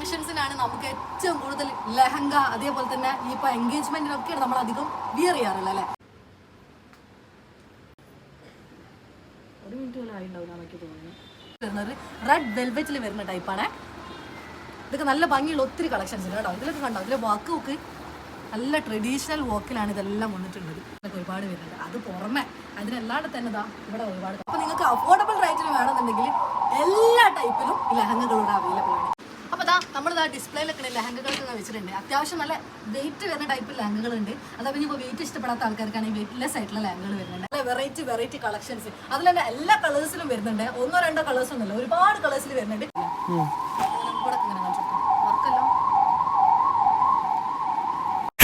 ഫംഗ്ഷൻസിനാണ് നമുക്ക് ഏറ്റവും കൂടുതൽ ലഹങ്ക അതേപോലെ തന്നെ ഈ ഇപ്പൊ എൻഗേജ്മെന്റിനൊക്കെയാണ് നമ്മൾ അധികം വിയർ ചെയ്യാറുള്ളത് അല്ലേ? ഒരു മിനിറ്റ് പോലും ആയിട്ടുണ്ടാവില്ല എനിക്ക് തോന്നുന്നു. വരുന്നത് റെഡ് വെൽവെറ്റിൽ വരുന്ന ടൈപ്പാണ് ഇതൊക്കെ നല്ല ഭംഗിയുള്ള ഒത്തിരി കളക്ഷൻസ് ഉണ്ട് കേട്ടോ. ഇതിലൊക്കെ കണ്ടോ? ഇതിലെ വർക്ക് നോക്ക് നല്ല ട്രഡീഷണൽ വർക്കിലാണ് ഇതെല്ലാം വന്നിട്ടുള്ളത്. ഇതൊക്കെ ഒരുപാട് വരുന്നുണ്ട്. അത് പുറമെ അതിനല്ലാണ്ട് തന്നെ ഇതാ ഇവിടെ ഒരുപാട് അപ്പൊ നിങ്ങൾക്ക് അഫോർഡബിൾ റേറ്റിൽ വേണമെന്നുണ്ടെങ്കിൽ എല്ലാ ടൈപ്പിലും ലെഹങ്കകൾ അവൈലബിൾ ആണ്. ദാ നമ്മൾ ഇതാ ഡിസ്പ്ലേയിലൊക്കെ ലഹങ്കകളൊക്കെ വെച്ചിട്ടുണ്ട്. അത്യാവശ്യം നല്ല വെയിറ്റ് വരുന്ന ടൈപ്പ് ലഹങ്കകളുണ്ട്. പിന്നെ ഇനിയിപ്പോൾ വെയിറ്റ് ഇഷ്ടപ്പെടാത്ത ആൾക്കാർക്കാണെങ്കിൽ വെയിറ്റ്ലെസ് ആയിട്ടുള്ള ലഹങ്കകൾ വരുന്നുണ്ട് നല്ല വെറൈറ്റി വെറൈറ്റി കളക്ഷൻസ് അതിൽ തന്നെ എല്ലാ കളേഴ്സിലും വരുന്നുണ്ട്. ഒന്നോ രണ്ടോ കളേഴ്സ് ഒന്നുമില്ല. ഒരുപാട് കളേഴ്സിൽ വരുന്നുണ്ട് ഇവിടെ ഇങ്ങനെ കാണിച്ചു വർക്കെല്ലാം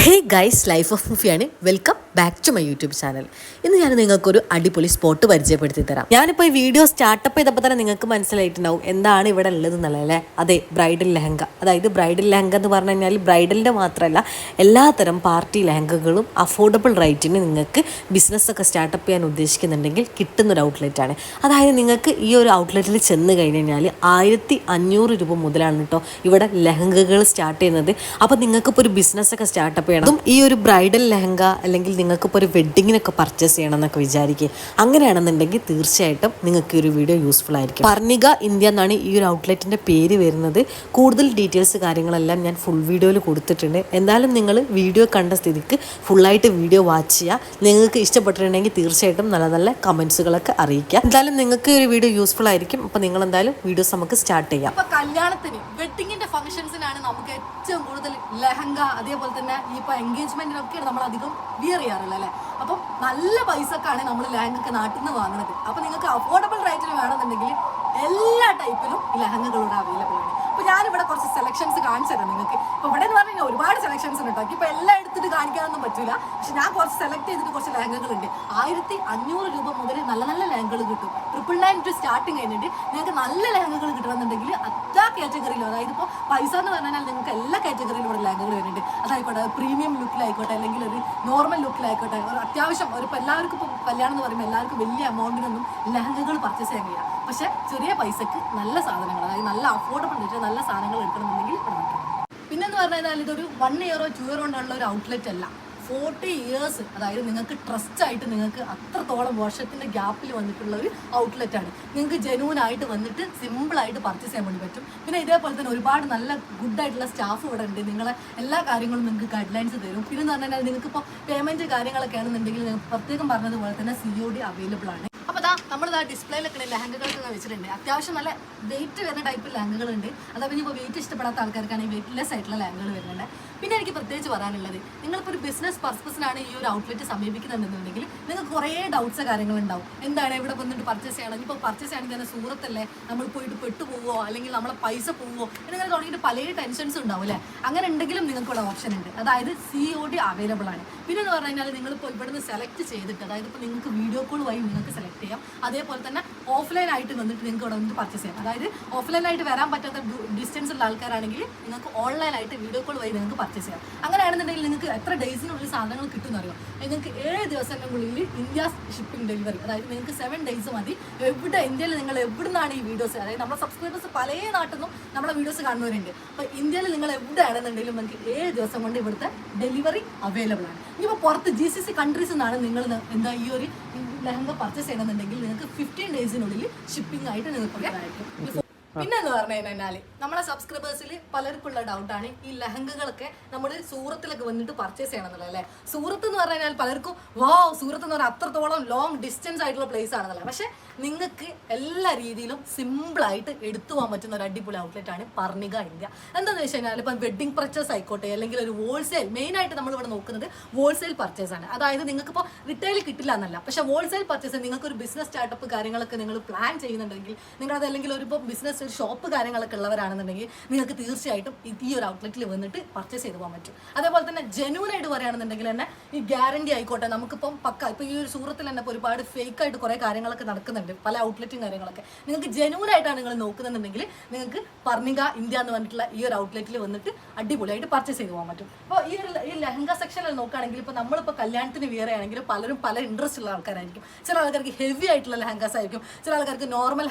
hey guys life of മൂഫിയാണ് welcome back to my YouTube channel ഇന്ന് ഞാൻ നിങ്ങൾക്കൊരു അടിപൊളി സ്പോട്ട് പരിചയപ്പെടുത്തി തരാം. ഞാനിപ്പോൾ ഈ വീഡിയോ സ്റ്റാർട്ടപ്പ് ചെയ്തപ്പോൾ തന്നെ നിങ്ങൾക്ക് മനസ്സിലായിട്ടുണ്ടാവും എന്താണ് ഇവിടെ ഉള്ളത് എന്നുള്ളത് അല്ലേ? അതെ ബ്രൈഡൽ ലഹങ്ക അതായത് ബ്രൈഡൽ ലഹങ്ക എന്ന് പറഞ്ഞു കഴിഞ്ഞാൽ ബ്രൈഡലിന്റെ മാത്രമല്ല എല്ലാത്തരം പാർട്ടി ലഹങ്കകളും അഫോർഡബിൾ റേറ്റിന് നിങ്ങൾക്ക് ബിസിനസ്സൊക്കെ സ്റ്റാർട്ടപ്പ് ചെയ്യാൻ ഉദ്ദേശിക്കുന്നുണ്ടെങ്കിൽ കിട്ടുന്നൊരു ഔട്ട്ലെറ്റാണ് അതായത് നിങ്ങൾക്ക് ഈ ഒരു ഔട്ട്ലെറ്റിൽ ചെന്ന് കഴിഞ്ഞ് കഴിഞ്ഞാൽ ആയിരത്തി അഞ്ഞൂറ് രൂപ മുതലാണ് കേട്ടോ ഇവിടെ ലഹങ്കകൾ സ്റ്റാർട്ട് ചെയ്യുന്നത്. അപ്പോൾ നിങ്ങൾക്കിപ്പോൾ ഒരു ബിസിനസ്സൊക്കെ സ്റ്റാർട്ടപ്പ് അതും ഈ ഒരു ബ്രൈഡൽ ലെഹങ്ക അല്ലെങ്കിൽ നിങ്ങൾക്കിപ്പോൾ ഒരു വെഡ്ഡിങ്ങിനൊക്കെ പർച്ചേസ് ചെയ്യണം എന്നൊക്കെ വിചാരിക്കുക. അങ്ങനെയാണെന്നുണ്ടെങ്കിൽ തീർച്ചയായിട്ടും നിങ്ങൾക്ക് ഈ ഒരു വീഡിയോ യൂസ്ഫുൾ ആയിരിക്കും. പർണിക ഇന്ത്യ എന്നാണ് ഈ ഒരു ഔട്ട്ലെറ്റിന്റെ പേര് വരുന്നത്. കൂടുതൽ ഡീറ്റെയിൽസ് കാര്യങ്ങളെല്ലാം ഞാൻ ഫുൾ വീഡിയോയിൽ കൊടുത്തിട്ടുണ്ട്. എന്തായാലും നിങ്ങൾ വീഡിയോ കണ്ട സ്ഥിതിക്ക് ഫുള്ളായിട്ട് വീഡിയോ വാച്ച് ചെയ്യുക. നിങ്ങൾക്ക് ഇഷ്ടപ്പെട്ടിട്ടുണ്ടെങ്കിൽ തീർച്ചയായിട്ടും നല്ല നല്ല കമൻസുകളൊക്കെ അറിയിക്കുക. എന്തായാലും നിങ്ങൾക്ക് ഈ ഒരു വീഡിയോ യൂസ്ഫുൾ ആയിരിക്കും. അപ്പോൾ നിങ്ങൾ എന്തായാലും വീഡിയോസ് നമുക്ക് സ്റ്റാർട്ട് ചെയ്യാം. ഇപ്പൊ കല്യാണത്തിന് വെഡിങ്ങിന്റെ ഫംഗ്ഷൻസിനാണ് നമുക്ക് ഏറ്റവും കൂടുതൽ ലഹങ്ക അതേപോലെ തന്നെ ഈ ഇപ്പൊ എൻഗേജ്മെന്റിനൊക്കെയാണ് നമ്മൾ അധികം വിയർ ചെയ്യാറുള്ളത് അല്ലേ? അപ്പം നല്ല പൈസക്കാണ് നമ്മൾ ലെഹങ്കൊക്കെ നാട്ടിൽ നിന്ന് വാങ്ങുന്നത് അപ്പൊ നിങ്ങൾക്ക് അഫോർഡബിൾ റേറ്റിൽ വേണമെന്നുണ്ടെങ്കിൽ എല്ലാ ടൈപ്പിലും ഈ ലെഹങ്കകൾ ഇവിടെ അവൈലബിൾ ആണ്. അപ്പൊ ഞാനിവിടെ കുറച്ച് സെലക്ഷൻസ് കാണിച്ചു തരാം നിങ്ങൾക്ക്. ഇപ്പൊ ഇവിടെ എന്ന് പറഞ്ഞാൽ ഒരുപാട് സെലക്ഷൻസ് ഉണ്ട് കേട്ടോ. ഇപ്പൊ എല്ലാം എടുത്തിട്ട് കാണിക്കാനൊന്നും പറ്റില്ല പക്ഷെ ഞാൻ കുറച്ച് സെലക്ട് ചെയ്തിട്ട് കുറച്ച് ലെഹങ്കകൾ ഉണ്ട് ആയിരത്തി അഞ്ഞൂറ് രൂപ മുതൽ നല്ല നല്ല ലെഹങ്കകൾ കിട്ടും. ട്രിപ്പിൾ നയൻ ടു സ്റ്റാർട്ടിങ് കഴിഞ്ഞിട്ട് നിങ്ങൾക്ക് നല്ല ലഹങ്ങകൾ കിട്ടണമെന്നുണ്ടെങ്കിൽ എല്ലാ കാറ്റഗറിയിലും അതായത് ഇപ്പോൾ പൈസ എന്ന് പറഞ്ഞാൽ നിങ്ങൾക്ക് എല്ലാ കാറ്റഗറിയിലും ഇവിടെ ലെഹങ്കകൾ വരുന്നുണ്ട്. അതായിക്കോട്ടെ പ്രീമിയം ലുക്കിലായിക്കോട്ടെ അല്ലെങ്കിൽ ഒരു നോർമൽ ലുക്കിലായിക്കോട്ടെ ഒരു അത്യാവശ്യം ഒരു എല്ലാവർക്കും ഇപ്പോൾ കല്യാണം എന്ന് പറയുമ്പോൾ എല്ലാവർക്കും വലിയ എമൗണ്ടിനൊന്നും ലഹങ്ങകൾ പർച്ചേസ് ചെയ്യാൻ കഴിയില്ല. പക്ഷേ ചെറിയ പൈസക്ക് നല്ല സാധനങ്ങൾ അതായത് നല്ല അഫോർഡബിൾ ആയിട്ട് നല്ല സാധനങ്ങൾ എടുക്കണമെന്നുണ്ടെങ്കിൽ ഇവിടെ പിന്നെ പിന്നെന്ന് പറഞ്ഞാൽ ഇതൊരു വൺ ഇയറോ ടു ഇയറോ കൊണ്ടുള്ള ഒരു ഔട്ട്ലെറ്റ് അല്ല. ഫോർട്ടി ഇയേഴ്സ് അതായത് നിങ്ങൾക്ക് ട്രസ്റ്റ് ആയിട്ട് നിങ്ങൾക്ക് അത്രത്തോളം വർഷത്തിന്റെ ഗ്യാപ്പിൽ വന്നിട്ടുള്ള ഒരു ഔട്ട്ലെറ്റ് ആണ്. നിങ്ങൾക്ക് ജനുവൻ ആയിട്ട് വന്നിട്ട് സിമ്പിൾ ആയിട്ട് പർച്ചേസ് ചെയ്യാൻ വേണ്ടി പറ്റും. പിന്നെ ഇതേപോലെ തന്നെ ഒരുപാട് നല്ല ഗുഡ് ആയിട്ടുള്ള സ്റ്റാഫ് ഇവിടെ ഉണ്ട്. നിങ്ങളെ എല്ലാ കാര്യങ്ങളും നിങ്ങൾക്ക് ഗൈഡ് ലൈൻസ് തരും. പിന്നെ എന്ന് പറഞ്ഞാൽ നിങ്ങൾക്ക് ഇപ്പോൾ പേയ്മെന്റ് കാര്യങ്ങളൊക്കെ ആണെന്നുണ്ടെങ്കിൽ പ്രത്യേകം പറഞ്ഞതുപോലെ തന്നെ സി ഒ ഡി അവൈലബിൾ ആണ്. അപ്പോൾ നമ്മളിതാ നമ്മൾ ദാ ഡിസ്പ്ലേയിലൊക്കെ ലെഹങ്കകളൊക്കെ വെച്ചിട്ടുണ്ട്. അത്യാവശ്യം നല്ല വെയിറ്റ് വരുന്ന ടൈപ്പ് ലഹങ്കകളുണ്ട് അതായത് ഇപ്പോൾ വെയിറ്റ് ഇഷ്ടപ്പെടാത്ത ആൾക്കാർക്കാണെങ്കിൽ വെയിറ്റ്ലെസ് ആയിട്ടുള്ള ലഹങ്കകൾ വരുന്നുണ്ട് പിന്നെ എനിക്ക് പ്രത്യേകിച്ച് പറയാനുള്ളത് നിങ്ങളിപ്പോൾ ഒരു ബിസിനസ് പർപ്പസിനാണ് ഈ ഒരു ഔട്ട്ലെറ്റ് സമീപിക്കുന്നുണ്ടെന്നുണ്ടെങ്കിൽ നിങ്ങൾക്ക് കുറേ ഡൗട്ട്സ് കാര്യങ്ങൾ ഉണ്ടാവും. എന്താണ് ഇവിടെ വന്നിട്ട് പർച്ചേസ് ചെയ്യണം ഇപ്പോൾ പർച്ചേസ് ചെയ്യണമെങ്കിൽ തന്നെ സൂറത്തല്ലേ നമ്മൾ പോയിട്ട് പെട്ടുപോവോ? അല്ലെങ്കിൽ നമ്മളെ പൈസ പോവോ? എന്നിങ്ങനെ തുടങ്ങിയിട്ട് പല ടെൻഷൻസ് ഉണ്ടാവും അല്ലേ? അങ്ങനെ ഉണ്ടെങ്കിലും നിങ്ങൾക്കുള്ള ഓപ്ഷൻ ഉണ്ട്. അതായത് സി ഒ ഡി അവൈലബിൾ ആണ്. പിന്നെ എന്ന് പറഞ്ഞു കഴിഞ്ഞാൽ നിങ്ങളിപ്പോൾ ഇവിടുന്ന് സെലക്ട് ചെയ്തിട്ട് അതായത് ഇപ്പോൾ നിങ്ങൾക്ക് വീഡിയോ കോൾ വഴി നിങ്ങൾക്ക് സെലക്ട് ചെയ്യാം. അതേപോലെ തന്നെ ഓഫ്ലൈൻ ആയിട്ട് വന്നിട്ട് നിങ്ങൾക്ക് ഇവിടെ വന്നിട്ട് പർച്ചേസ് ചെയ്യാം. അതായത് ഓഫ്ലൈൻ ആയിട്ട് വരാൻ പറ്റാത്ത ഡിസ്റ്റൻസ് ഉള്ള ആൾക്കാരാണെങ്കിൽ നിങ്ങൾക്ക് ഓൺലൈൻ ആയിട്ട് വീഡിയോ കോൾ വഴി നിങ്ങൾക്ക് പർച്ചേസ് ചെയ്യാം. അങ്ങനെയാണെന്നുണ്ടെങ്കിൽ നിങ്ങൾക്ക് എത്ര ഡേയ്സിനുള്ളിൽ സാധനങ്ങൾ കിട്ടുമെന്ന് അറിയാം? നിങ്ങൾക്ക് ഏഴ് ദിവസങ്ങൾക്കുള്ളിൽ ഇന്ത്യ ഷിപ്പിംഗ് ഡെലിവറി അതായത് നിങ്ങൾക്ക് സെവൻ ഡേയ്സ് മതി. എവിടെ ഇന്ത്യയിൽ നിങ്ങൾ എവിടുന്നാണ് ഈ വീഡിയോസ് അതായത് നമ്മുടെ സബ്സ്ക്രൈബേഴ്സ് പല നാട്ടിൽ നിന്നും നമ്മുടെ വീഡിയോസ് കാണുന്നവരുണ്ട്. അപ്പോൾ ഇന്ത്യയിൽ നിങ്ങൾ എവിടെയാണെന്നുണ്ടെങ്കിലും നിങ്ങൾക്ക് ഏഴ് ദിവസം കൊണ്ട് ഇവിടുത്തെ ഡെലിവറി അവൈലബിൾ ആണ്. ഇനിയിപ്പോൾ പുറത്ത് ജി സി സി കൺട്രീസ് നിന്നാണ് നിങ്ങൾ എന്താ ഈ ഒരു ലഹങ്ക പർച്ചേസ് ചെയ്യണമെന്നുണ്ടെങ്കിൽ നിങ്ങൾക്ക് ഫിഫ്റ്റീൻ ഡേയ്സിനുള്ളിൽ ഷിപ്പിംഗ് ആയിട്ട് നിങ്ങൾക്ക് ആയിരിക്കും പിന്നെ എന്ന് പറഞ്ഞു കഴിഞ്ഞാൽ നമ്മളെ സബ്സ്ക്രൈബേഴ്സിൽ പലർക്കുള്ള ഡൗട്ടാണ് ഈ ലഹങ്കകളൊക്കെ നമ്മൾ സൂറത്തിലൊക്കെ വന്നിട്ട് പർച്ചേസ് ചെയ്യണം എന്നുള്ളത് അല്ലേ? സൂറത്ത് എന്ന് പറഞ്ഞു കഴിഞ്ഞാൽ പലർക്കും വോ സൂറത്ത് എന്ന് പറഞ്ഞാൽ അത്രത്തോളം ലോങ് ഡിസ്റ്റൻസ് ആയിട്ടുള്ള പ്ലേസ് ആണെന്നല്ലേ പക്ഷെ നിങ്ങൾക്ക് എല്ലാ രീതിയിലും സിമ്പിൾ ആയിട്ട് എടുത്തു പോകാൻ പറ്റുന്ന ഒരു അടിപൊളി ഔട്ട്ലെറ്റ് ആണ് പർണിക ഇന്ത്യ. എന്താണെന്ന് വെച്ച് കഴിഞ്ഞാൽ ഇപ്പം വെഡിങ് പർച്ചേസ് ആയിക്കോട്ടെ അല്ലെങ്കിൽ ഒരു ഹോൾസെയിൽ മെയിൻ ആയിട്ട് നമ്മൾ ഇവിടെ നോക്കുന്നത് ഹോൾസെയിൽ പർച്ചേസ് ആണ്. അതായത് നിങ്ങൾക്ക് ഇപ്പോൾ റിറ്റെയിൽ കിട്ടില്ല എന്നല്ല. പക്ഷെ ഹോൾസെയിൽ പർച്ചേസ് നിങ്ങൾക്ക് ഒരു ബിസിനസ് സ്റ്റാർട്ടപ്പ് കാര്യങ്ങളൊക്കെ നിങ്ങൾ പ്ലാൻ ചെയ്യുന്നുണ്ടെങ്കിൽ നിങ്ങൾ അതല്ലെങ്കിൽ ഒരു ഇപ്പോൾ ബിസിനസ് ഒരു ഷോപ്പ് കാര്യങ്ങളൊക്കെ ഉള്ളവരാണെന്നുണ്ടെങ്കിൽ നിങ്ങൾക്ക് തീർച്ചയായിട്ടും ഈ- ഒരു ഔട്ട്ലെറ്റിൽ വന്നിട്ട് പർച്ചേസ് ചെയ്ത് പോകാൻ പറ്റും. അതേപോലെ തന്നെ ജെന്യൂൻ ആയിട്ട് പറയുകയാണെന്നുണ്ടെങ്കിൽ തന്നെ ഈ ഗ്യാരണ്ടി ആയിക്കോട്ടെ നമുക്കിപ്പം പക്ക ഇപ്പോൾ ഈ ഒരു സൂറത്തിൽ തന്നെ ഇപ്പോൾ ഒരുപാട് ഫേക്ക് ആയിട്ട് കുറേ കാര്യങ്ങളൊക്കെ നടക്കുന്നുണ്ട് പല ഔട്ട്ലെറ്റും കാര്യങ്ങളൊക്കെ. നിങ്ങൾക്ക് ജെന്യൂൻ ആയിട്ടാണ് നിങ്ങൾ നോക്കുന്നുണ്ടെങ്കിൽ നിങ്ങൾക്ക് പർണിക ഇന്ത്യ എന്ന് പറഞ്ഞിട്ടുള്ള ഈ ഒരു ഔട്ട്ലെറ്റിൽ വന്നിട്ട് അടിപൊളിയായിട്ട് പർച്ചേസ് ചെയ്ത് പോകാൻ പറ്റും. അപ്പോൾ ഈ ഒരു ഈ ലഹങ്ക സെക്ഷനിൽ നോക്കുകയാണെങ്കിൽ ഇപ്പോൾ നമ്മളിപ്പോൾ കല്യാണത്തിന് വേറെ പലരും പല ഇൻട്രസ്റ്റ് ഉള്ള ആൾക്കാരായിരിക്കും. ചില ആൾക്കാർക്ക് ഹെവി ആയിട്ടുള്ള ലഹങ്കാസ് ആയിരിക്കും ചില ആൾക്കാർക്ക് നോർമൽ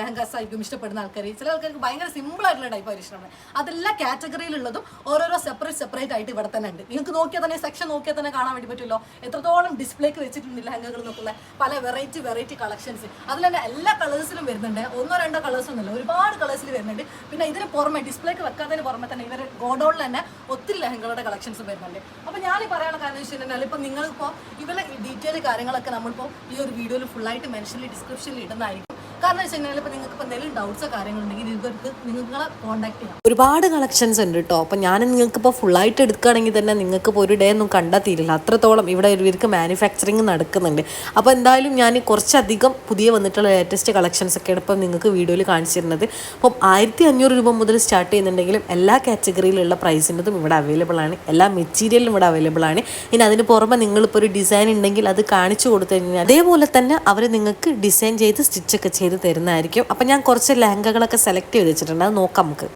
ലഹങ്കാസ് ആയിരിക്കും ഇഷ്ടപ്പെടുന്ന ആൾക്കാർ ആൾക്കാർ ചില ആൾക്കാർക്ക് ഭയങ്കര സിമ്പിൾ ആയിട്ടുള്ള ടൈപ്പ് ആയിരിക്കും ഇഷ്ടമാണ് അതെല്ലാ കാറ്റഗറിയിലുള്ളതും ഓരോരോ സെപ്പറേറ്റ് സെപ്പറേറ്റ് ആയിട്ട് ഇവിടെ തന്നെ ഉണ്ട്. നിങ്ങൾക്ക് നോക്കിയാൽ തന്നെ സെക്ഷൻ നോക്കിയാൽ തന്നെ കാണാൻ വേണ്ടി പറ്റുമല്ലോ? എത്രത്തോളം ഡിസ്പ്ലേക്ക് വെച്ചിട്ടുണ്ട് ലഹങ്കകൾ നോക്കുള്ള പല വെറൈറ്റി വെറൈറ്റി കളക്ഷൻസ് അതിൽ തന്നെ എല്ലാ കളേഴ്സിലും വരുന്നുണ്ട്. ഒന്നോ രണ്ടോ കളേഴ്സ് ഒന്നുമില്ല. ഒരുപാട് കളേഴ്സിൽ വരുന്നുണ്ട്. പിന്നെ ഇതിന് പുറമെ ഡിസ്പ്ലേക്ക് വെക്കാത്തതിന് പുറമെ തന്നെ ഇവർ ഗോഡൗണിൽ തന്നെ ഒത്തിരി ലഹങ്കകളുടെ കളക്ഷൻസ് വരുന്നുണ്ട്. അപ്പോൾ ഞാൻ ഈ പറയാനുള്ള കാര്യം വെച്ച് കഴിഞ്ഞാൽ ഇപ്പോൾ നിങ്ങളിപ്പോൾ ഇവരുടെ ഡീറ്റെയിൽ കാര്യങ്ങളൊക്കെ നമ്മളിപ്പോൾ ഈ ഒരു വീഡിയോയിൽ ഫുള്ളായിട്ട് മെൻഷനിൽ ഡിസ്ക്രിപ്ഷനിൽ ഇടുന്നതായിരിക്കും. കാരണം വെച്ച് നിങ്ങൾക്ക് എന്തെങ്കിലും ഡൗട്ട്സോ കാര്യങ്ങളുണ്ടെങ്കിൽ നിങ്ങളെ കോൺടാക്ട് ചെയ്യാം ഒരുപാട് കളക്ഷൻസ് ഉണ്ട് കേട്ടോ അപ്പം ഞാൻ നിങ്ങൾക്ക് ഇപ്പോൾ ഫുള്ളായിട്ട് എടുക്കുകയാണെങ്കിൽ തന്നെ നിങ്ങൾക്ക് ഇപ്പോൾ ഒരു ഡേ ഒന്നും കണ്ടാൽ തീരില്ല. അത്രത്തോളം ഇവിടെ ഇവർക്ക് മാനുഫാക്ചറിങ് നടക്കുന്നുണ്ട്. അപ്പോൾ എന്തായാലും ഞാൻ കുറച്ചധികം പുതിയ വന്നിട്ടുള്ള ലേറ്റസ്റ്റ് കളക്ഷൻസ് ഒക്കെ ഇപ്പം നിങ്ങൾക്ക് വീഡിയോയിൽ കാണിച്ചിരുന്നത് അപ്പം ആയിരത്തി അഞ്ഞൂറ് രൂപ മുതൽ സ്റ്റാർട്ട് ചെയ്യുന്നുണ്ടെങ്കിലും എല്ലാ കാറ്റഗറിയിലുള്ള പ്രൈസിന്റെതും ഇവിടെ അവൈലബിൾ ആണ്. എല്ലാ മെറ്റീരിയലും ഇവിടെ അവൈലബിൾ ആണ്. ഇനി അതിന് പുറമെ നിങ്ങളിപ്പോൾ ഒരു ഡിസൈൻ ഉണ്ടെങ്കിൽ അത് കാണിച്ചു കൊടുത്തു കഴിഞ്ഞാൽ അതേപോലെ തന്നെ അവർ നിങ്ങൾക്ക് ഡിസൈൻ ചെയ്ത് സ്റ്റിച്ചൊക്കെ ചെയ്ത് തരുന്നതായിരിക്കും. അപ്പം ഞാൻ കുറച്ച് ലഹങ്കകളൊക്കെ സെലക്ട് ചെയ്ത് വെച്ചിട്ടുണ്ട്. അത് നോക്കാം നമുക്ക്.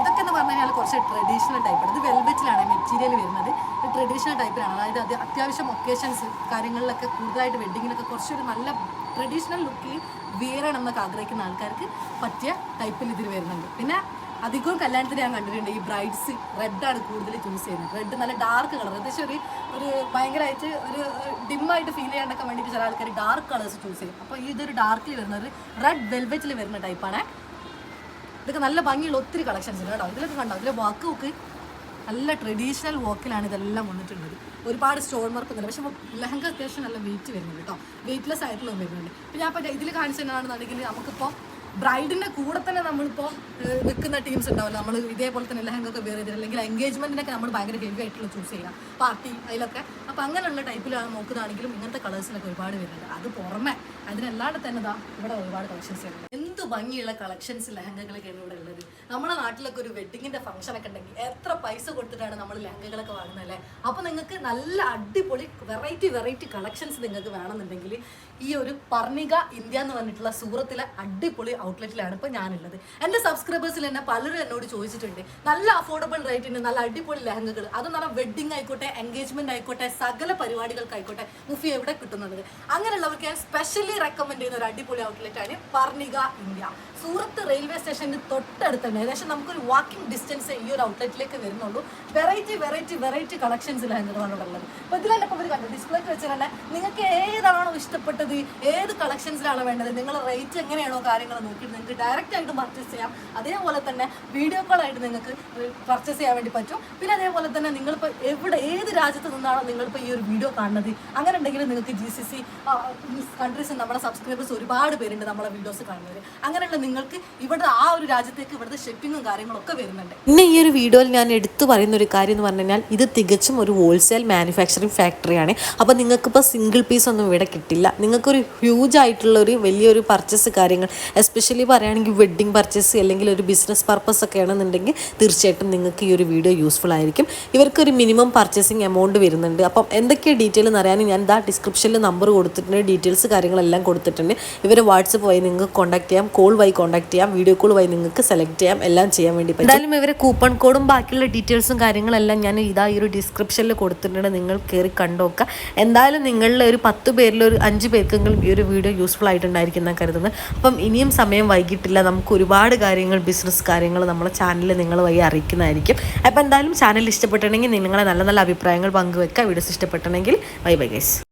ഇതൊക്കെ എന്ന് പറഞ്ഞു കഴിഞ്ഞാൽ കുറച്ച് ട്രഡീഷണൽ ടൈപ്പാണ് ഇത് വെൽവെറ്റിലാണ് മെറ്റീരിയൽ വരുന്നത്. ട്രഡീഷണൽ ടൈപ്പിലാണ് അതായത് അത് അത്യാവശ്യം ഒക്കേഷൻസ് കാര്യങ്ങളിലൊക്കെ കൂടുതലായിട്ട് വെഡിങ്ങിനൊക്കെ കുറച്ചൊരു നല്ല ട്രഡീഷണൽ ലുക്കിൽ വിയറണം എന്നൊക്കെ ആഗ്രഹിക്കുന്ന ആൾക്കാർക്ക് പറ്റിയ ടൈപ്പിൽ ഇതിൽ വരുന്നുണ്ട്. പിന്നെ അധികവും കല്യാണത്തിന് ഞാൻ കണ്ടിട്ടുണ്ട്. ഈ ബ്രൈഡ്സ് റെഡാണ് കൂടുതൽ ചൂസ് ചെയ്യുന്നത്. റെഡ് നല്ല ഡാർക്ക് കളർ ഏകദേശം ഒരു ഒരു ഭയങ്കരമായിട്ട് ഒരു ഡിമ്മായിട്ട് ഫീൽ ചെയ്യാനൊക്കെ വേണ്ടിയിട്ട് ചില ആൾക്കാർ ഡാർക്ക് കളേഴ്സ് ചൂസ് ചെയ്യും. അപ്പോൾ ഇതൊരു ഡാർക്കിൽ വരുന്ന ഒരു റെഡ് വെൽവെറ്റിൽ വരുന്ന ടൈപ്പാണ് ഇതൊക്കെ നല്ല ഭംഗിയുള്ള ഒത്തിരി കളക്ഷൻസ് ഉണ്ട് കേട്ടോ. ഇതിലൊക്കെ കണ്ടോ? ഇതിലെ വർക്ക് നോക്ക് നല്ല ട്രഡീഷണൽ വർക്കിലാണ് ഇതെല്ലാം വന്നിട്ടുള്ളത്. ഒരുപാട് സ്റ്റോൺ വർക്ക് ഉണ്ട് പക്ഷേ ലെഹങ്ക അത്യാവശ്യം നല്ല വെയിറ്റ് വരുന്നുണ്ട് കേട്ടോ. വെയിറ്റ്ലെസ് ആയിട്ടുള്ള വരുന്നുണ്ട്. അപ്പോൾ ഞാൻ ഇപ്പോൾ ഇതിൽ കാണിച്ചതാണെന്നുണ്ടെങ്കിൽ നമുക്കിപ്പോൾ ബ്രൈഡിന്റെ കൂടെ തന്നെ നമ്മളിപ്പോൾ നിൽക്കുന്ന ടീംസ് ഉണ്ടാവില്ല. നമ്മൾ ഇതേപോലെ തന്നെ ലഹങ്ക ഒക്കെ വേറെ അല്ലെങ്കിൽ എൻഗേജ്മെന്റിനൊക്കെ നമ്മൾ ഭയങ്കര ഹെവി ആയിട്ടുള്ള ചൂസ് ചെയ്യാം. പാർട്ടി അതിലൊക്കെ. അപ്പോൾ അങ്ങനെയുള്ള ടൈപ്പിലാണ് നോക്കുന്നതാണെങ്കിലും ഇങ്ങനത്തെ കളേഴ്സിലൊക്കെ ഒരുപാട് വരുന്നുണ്ട് അത് പുറമെ അതിനല്ലാണ്ട് തന്നെ ദാ ഇവിടെ ഒരുപാട് കളക്ഷൻസ് ഉണ്ട്. എന്ത് ഭംഗിയുള്ള കളക്ഷൻസ് ലഹങ്കകളൊക്കെയാണ് ഇവിടെ ഉള്ളത്. നമ്മുടെ നാട്ടിലൊക്കെ ഒരു വെഡിങ്ങിന്റെ ഫംഗ്ഷൻ ഒക്കെ ഉണ്ടെങ്കിൽ എത്ര പൈസ കൊടുത്തിട്ടാണ് നമ്മൾ ലഹങ്കകളൊക്കെ വാങ്ങുന്നത് അല്ലേ? അപ്പോൾ നിങ്ങൾക്ക് നല്ല അടിപൊളി വെറൈറ്റി വെറൈറ്റി കളക്ഷൻസ് നിങ്ങൾക്ക് വേണമെന്നുണ്ടെങ്കിൽ ഈ ഒരു പർണിക ഇന്ത്യ എന്ന് പറഞ്ഞിട്ടുള്ള സൂറത്തിലെ അടിപൊളി ഔട്ട്ലെറ്റിലാണ് ഇപ്പോൾ ഞാനുള്ളത്. എന്റെ സബ്സ്ക്രൈബേഴ്സിൽ തന്നെ പലരും എന്നോട് ചോദിച്ചിട്ടുണ്ട്. നല്ല അഫോർഡബിൾ റേറ്റിന് നല്ല അടിപൊളി ലഹങ്കകൾ. അത് നല്ല വെഡിങ് ആയിക്കോട്ടെ എൻഗേജ്മെന്റ് ആയിക്കോട്ടെ സകല പരിപാടികൾക്കായിക്കോട്ടെ മുഫി എവിടെ കിട്ടുന്നുണ്ട് അങ്ങനെയുള്ളവർക്ക് ഞാൻ സ്പെഷ്യലി റെക്കമെൻഡ് ചെയ്യുന്ന ഒരു അടിപൊളി ഔട്ട്ലെറ്റ് ആണ് പർണിക ഇന്ത്യ. സൂറത്ത് റെയിൽവേ സ്റ്റേഷന് തൊട്ടടുത്ത് തന്നെ ഏകദേശം നമുക്കൊരു വാക്കിംഗ് ഡിസ്റ്റൻസ് ഈ ഒരു ഔട്ട്ലെറ്റിലേക്ക് വരുന്നുള്ളൂ. വെറൈറ്റി വെറൈറ്റി വെറൈറ്റി കളക്ഷൻസിലാണ് ഇവിടെ ഉള്ളത്. അപ്പോൾ ഇതിൽ തന്നെ ഇപ്പോൾ കണ്ടു ഡിസ്പ്ലേക്ക് വെച്ച് തന്നെ നിങ്ങൾക്ക് ഏതാണോ ഇഷ്ടപ്പെട്ടത് ഏത് കളക്ഷൻസിലാണ് വേണ്ടത് നിങ്ങൾ റേറ്റ് എങ്ങനെയാണോ കാര്യങ്ങൾ നോക്കിയിട്ട് നിങ്ങൾക്ക് ഡയറക്റ്റ് ആയിട്ട് പർച്ചേസ് ചെയ്യാം. അതേപോലെ തന്നെ വീഡിയോ കോൾ ആയിട്ട് നിങ്ങൾക്ക് പർച്ചേസ് ചെയ്യാൻ വേണ്ടി പറ്റും. പിന്നെ അതേപോലെ തന്നെ നിങ്ങളിപ്പോൾ എവിടെ ഏത് രാജ്യത്ത് നിന്നാണോ നിങ്ങളിപ്പോൾ ഈ ഒരു വീഡിയോ കാണുന്നത്? അങ്ങനെ ഉണ്ടെങ്കിൽ നിങ്ങൾക്ക് ജി സി സി കൺട്രീസ് നമ്മുടെ സബ്സ്ക്രൈബേഴ്സ് ഒരുപാട് പേരുണ്ട് നമ്മളെ വീഡിയോസ് കാണുന്നവർ അങ്ങനെയുള്ള നിങ്ങൾക്ക് ഇവിടെ ആ ഒരു രാജ്യത്തേക്ക് ഇവിടുത്തെ ഷിപ്പിങ്ങും കാര്യങ്ങളൊക്കെ വരുന്നുണ്ട്. പിന്നെ ഈ ഒരു വീഡിയോയിൽ ഞാൻ എടുത്തു പറയുന്ന ഒരു കാര്യം എന്ന് പറഞ്ഞു കഴിഞ്ഞാൽ ഇത് തികച്ചും ഒരു ഹോൾസെയിൽ മാനുഫാക്ചറിങ് ഫാക്ടറിയാണ് അപ്പോൾ നിങ്ങൾക്കിപ്പോൾ സിംഗിൾ പീസ് ഒന്നും ഇവിടെ കിട്ടില്ല. നിങ്ങൾക്കൊരു ഹ്യൂജ് ആയിട്ടുള്ള ഒരു വലിയൊരു പർച്ചേസ് കാര്യങ്ങൾ എസ്പെഷ്യലി പറയുകയാണെങ്കിൽ വെഡ്ഡിങ് പർച്ചേസ് അല്ലെങ്കിൽ ഒരു ബിസിനസ് പർപ്പസ് ഒക്കെ ആണെന്നുണ്ടെങ്കിൽ തീർച്ചയായിട്ടും നിങ്ങൾക്ക് ഈ ഒരു വീഡിയോ യൂസ്ഫുൾ ആയിരിക്കും. ഇവർക്കൊരു മിനിമം പർച്ചേസിങ് എമൗണ്ട് വരുന്നുണ്ട്. അപ്പം എന്തൊക്കെ ഡീറ്റെയിൽ എന്ന് അറിയാനും ഞാൻ ദാ ഡിസ്ക്രിപ്ഷനിൽ നമ്പർ കൊടുത്തിട്ടുണ്ട് ഡീറ്റെയിൽസ് കാര്യങ്ങളെല്ലാം കൊടുത്തിട്ടുണ്ട്. ഇവർ വാട്സപ്പ് വഴി നിങ്ങൾക്ക് കോൺടാക്ട് ചെയ്യാം കോൾ വഴി കോൺടാക്ട് ചെയ്യാം വീഡിയോ കോൾ വഴി നിങ്ങൾക്ക് സെലക്ട് ചെയ്യാം എല്ലാം ചെയ്യാൻ വേണ്ടി പറ്റും. എന്തായാലും ഇവരെ കൂപ്പൺ കോഡും ബാക്കിയുള്ള ഡീറ്റെയിൽസും കാര്യങ്ങളെല്ലാം ഞാൻ ഇതാ ഈ ഒരു ഡിസ്ക്രിപ്ഷനിൽ കൊടുത്തിട്ടുണ്ട്. നിങ്ങൾ കയറി കണ്ടോക്കുക എന്തായാലും നിങ്ങളിൽ ഒരു പത്ത് പേരിൽ ഒരു അഞ്ച് പേർക്കെങ്കിലും ഈ ഒരു വീഡിയോ യൂസ്ഫുൾ ആയിട്ടുണ്ടായിരിക്കും എന്നാണ് കരുതുന്നത്. അപ്പം ഇനിയും സമയം വൈകിട്ടില്ല. നമുക്ക് ഒരുപാട് കാര്യങ്ങൾ ബിസിനസ് കാര്യങ്ങൾ നമ്മളെ ചാനലിൽ നിങ്ങൾ വഴി അറിയിക്കുന്നതായിരിക്കും. അപ്പോൾ എന്തായാലും ചാനൽ ഇഷ്ടപ്പെട്ടിട്ടുണ്ടെങ്കിൽ നിങ്ങളെ നല്ല നല്ല അഭിപ്രായങ്ങൾ പങ്കുവെക്കുക വീഡിയോസ് ഇഷ്ടപ്പെട്ടിട്ടുണ്ടെങ്കിൽ ബൈ ബൈ ഗൈസ്.